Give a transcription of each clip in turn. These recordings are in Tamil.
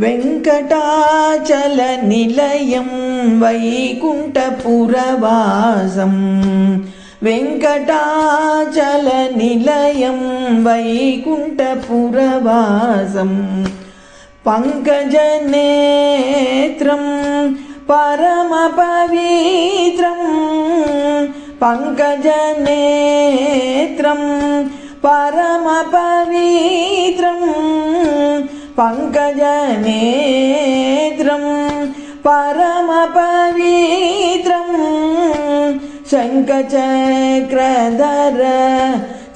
வெங்கடாச்சல நிலையம் வைகுண்டபுரவாசம். வெங்கடாச்சல நிலையம் வைகுண்டபுரவாசம். பங்கஜநேத்திரம் பரமபவித்ரம் பங்கஜநேத்திரம் பரமபவித்ரம் பங்கஜநேத்ரம் பரமபவித்ரம் शङ्खचक्रधर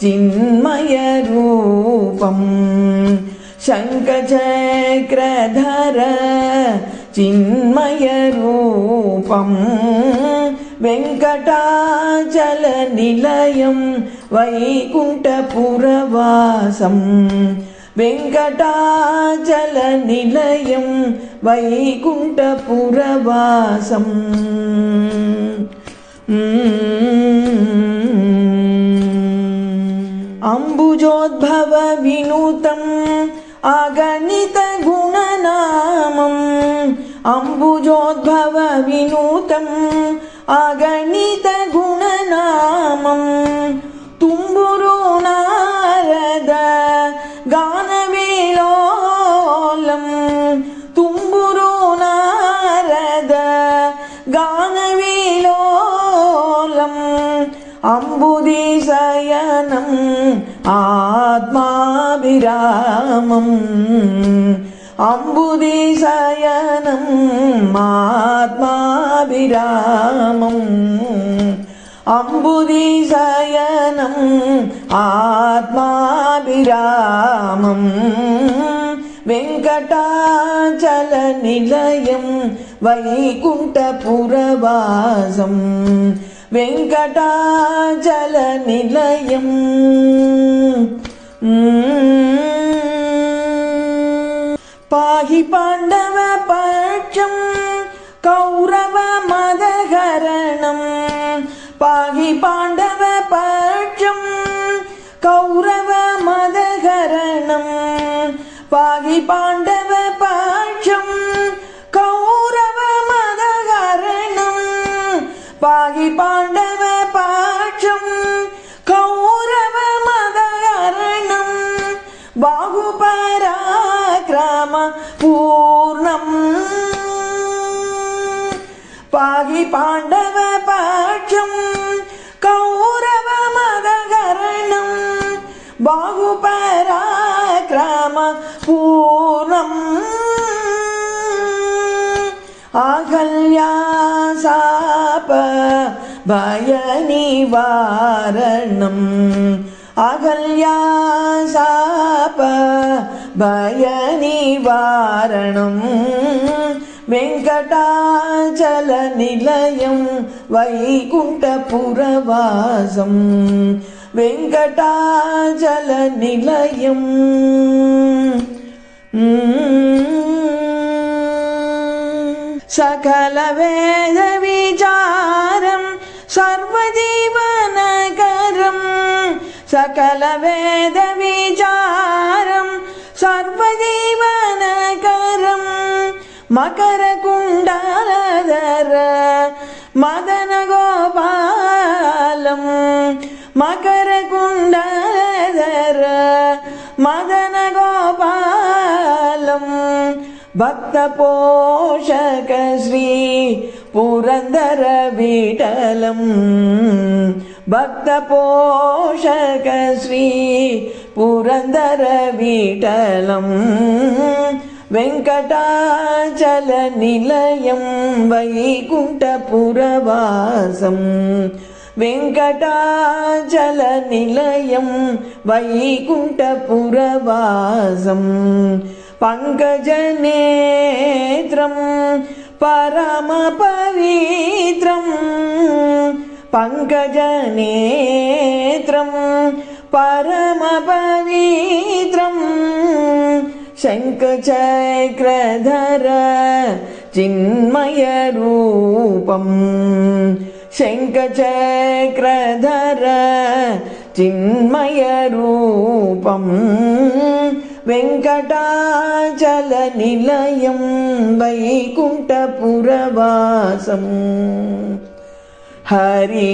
चिन्मयरूपम् शङ्खचक्रधर चिन्मयरूपम् वेङ्कटाचलनिलयं वैकुण्ठपुरवासम् वेङ्कटाचलनिलयं वैकुण्ठपुरवासम्। अम्बुजोद्भवविनुतम् अगणितगुणनामम् अम्बुजोद्भवविनूतम् अगणितगुणनामम् அம்புதிசயனம் ஆத்மாபிராமம் அம்புதிசயனம் ஆத்மாபிராமம் அம்புதிசயனம் ஆத்மாபிராமம் வெங்கடாச்சல நிலையம் வைகுண்டபுரவாசம் வெங்கடாஜல நிலையம் பாகி பாண்டவ பட்சம் கௌரவ மதகரணம் பாகி பாண்டவ கவி பாண்டவ பாட்சம் கௌரவ மதகரணம் பாகுபராக்கிரம பூர்ணம். பாகி பாண்டவ பாட்சம் கௌரவ மதகரணம் பாகுபராக்கிரம பூர்ணம். ஆகல்யா சாப பயனிவாரணம் அகல்யாசாப பயனிவாரணம் வெங்கடாச்சல நிலையம் வைகுண்டபுரவாசம். வெங்கடாச்சல நிலையம். சகல வேத விசாரம் സർവജീവനകരം सकलवेदविचारं सर्वजीवनकरं मकरकुण्डलधर मदनगोपालं मकरकुण्डलधर मदनगोपालं भक्तपोषकश्री புரந்தர வீடலம். பக்த போஷக ஸ்ரீ புரந்தர வீடலம். வெங்கடாச்சல நிலையம் வைகுண்டபுரவாசம் வெங்கடாச்சல நிலையம் வைகுண்டபுரவாசம் பங்கஜநேத்திரம் परमपवित्रम् पङ्कजनेत्रं परमपवित्रम् शङ्खचक्रधर चिन्मयरूपम् शङ्खचक्रधर चिन्मयरूपम् வெங்கடாச்சல நிலையம் வைகுண்டபுரவாசம் ஹரீ